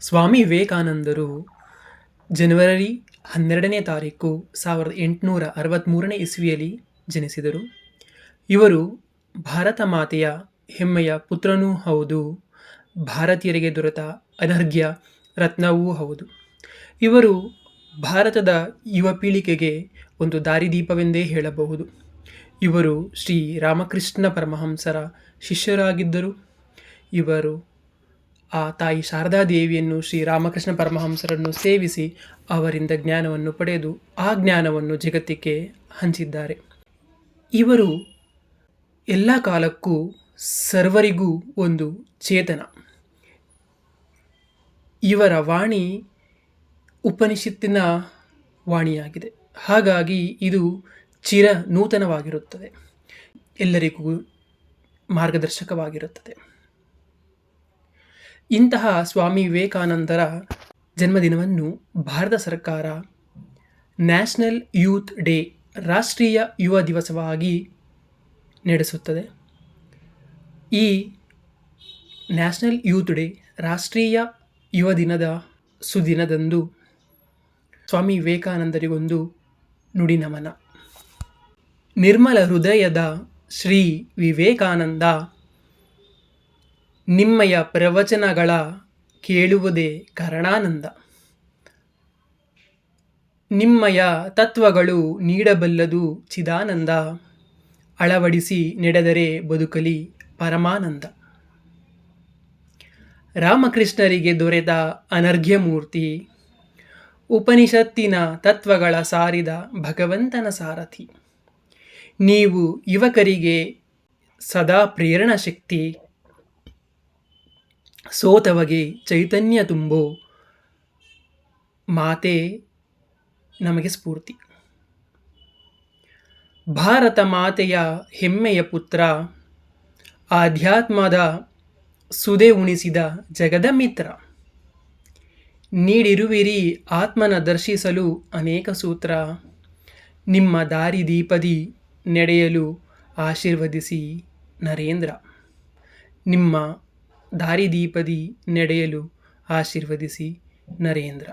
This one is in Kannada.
ಸ್ವಾಮಿ ವಿವೇಕಾನಂದರು ಜನವರಿ ಹನ್ನೆರಡನೇ ತಾರೀಕು ಸಾವಿರದ ಎಂಟುನೂರ ಅರವತ್ತ್ಮೂರನೇ ಇಸ್ವಿಯಲ್ಲಿ ಜನಿಸಿದರು. ಇವರು ಭಾರತ ಮಾತೆಯ ಹೆಮ್ಮೆಯ ಪುತ್ರನೂ ಹೌದು, ಭಾರತೀಯರಿಗೆ ದೊರೆತ ಅನರ್ಘ್ಯ ರತ್ನವೂ ಹೌದು. ಇವರು ಭಾರತದ ಯುವ ಪೀಳಿಗೆಗೆ ಒಂದು ದಾರಿದೀಪವೆಂದೇ ಹೇಳಬಹುದು. ಇವರು ಶ್ರೀ ರಾಮಕೃಷ್ಣ ಪರಮಹಂಸರ ಶಿಷ್ಯರಾಗಿದ್ದರು. ಇವರು ಆ ತಾಯಿ ಶಾರದಾ ದೇವಿಯನ್ನು ಶ್ರೀ ರಾಮಕೃಷ್ಣ ಪರಮಹಂಸರನ್ನು ಸೇವಿಸಿ ಅವರಿಂದ ಜ್ಞಾನವನ್ನು ಪಡೆದು ಆ ಜ್ಞಾನವನ್ನು ಜಗತ್ತಿಗೆ ಹಂಚಿದ್ದಾರೆ. ಇವರು ಎಲ್ಲ ಕಾಲಕ್ಕೂ ಸರ್ವರಿಗೂ ಒಂದು ಚೇತನ. ಇವರ ವಾಣಿ ಉಪನಿಷತ್ತಿನ ವಾಣಿಯಾಗಿದೆ. ಹಾಗಾಗಿ ಇದು ಚಿರ ನೂತನವಾಗಿರುತ್ತದೆ ಎಲ್ಲರಿಗೂ ಮಾರ್ಗದರ್ಶಕವಾಗಿರುತ್ತದೆ. ಇಂತಹ ಸ್ವಾಮಿ ವಿವೇಕಾನಂದರ ಜನ್ಮದಿನವನ್ನು ಭಾರತ ಸರ್ಕಾರ ನ್ಯಾಷನಲ್ ಯೂತ್ ಡೇ ರಾಷ್ಟ್ರೀಯ ಯುವ ದಿವಸವಾಗಿ ನಡೆಸುತ್ತದೆ. ಈ ನ್ಯಾಷನಲ್ ಯೂತ್ ಡೇ ರಾಷ್ಟ್ರೀಯ ಯುವ ದಿನದ ಸುದಿನದಂದು ಸ್ವಾಮಿ ವಿವೇಕಾನಂದರಿಗೊಂದು ನುಡಿ ನಮನ ನಿರ್ಮಲ ಹೃದಯದ ಶ್ರೀ ವಿವೇಕಾನಂದ ನಿಮ್ಮಯ ಪ್ರವಚನಗಳ ಕೇಳುವುದೇ ಕರಣಾನಂದ. ನಿಮ್ಮಯ ತತ್ವಗಳು ನೀಡಬಲ್ಲದು ಚಿದಾನಂದ. ಅಳವಡಿಸಿ ನಡೆದರೆ ಬದುಕಲಿ ಪರಮಾನಂದ. ರಾಮಕೃಷ್ಣರಿಗೆ ದೊರೆತ ಅನರ್ಘ್ಯಮೂರ್ತಿ. ಉಪನಿಷತ್ತಿನ ತತ್ವಗಳ ಸಾರಿದ ಭಗವಂತನ ಸಾರಥಿ. ನೀವು ಯುವಕರಿಗೆ ಸದಾ ಪ್ರೇರಣಾ ಶಕ್ತಿ. ಸೋತವಗೆ ಚೈತನ್ಯ ತುಂಬೋ ಮಾತೆ ನಮಗೆ ಸ್ಫೂರ್ತಿ. ಭಾರತ ಮಾತೆಯ ಹೆಮ್ಮೆಯ ಪುತ್ರ, ಆಧ್ಯಾತ್ಮದ ಸುದೆ ಉಣಿಸಿದ ಜಗದ ಮಿತ್ರ. ನೀಡಿರುವಿರಿ ಆತ್ಮನ ದರ್ಶಿಸಲು ಅನೇಕ ಸೂತ್ರ. ನಿಮ್ಮ ದಾರಿ ದೀಪದಿ ನಡೆಯಲು ಆಶೀರ್ವದಿಸಿ ನರೇಂದ್ರ. ನಿಮ್ಮ ದಾರಿದೀಪದಿ ನಡೆಯಲು ಆಶೀರ್ವದಿಸಿ ನರೇಂದ್ರ.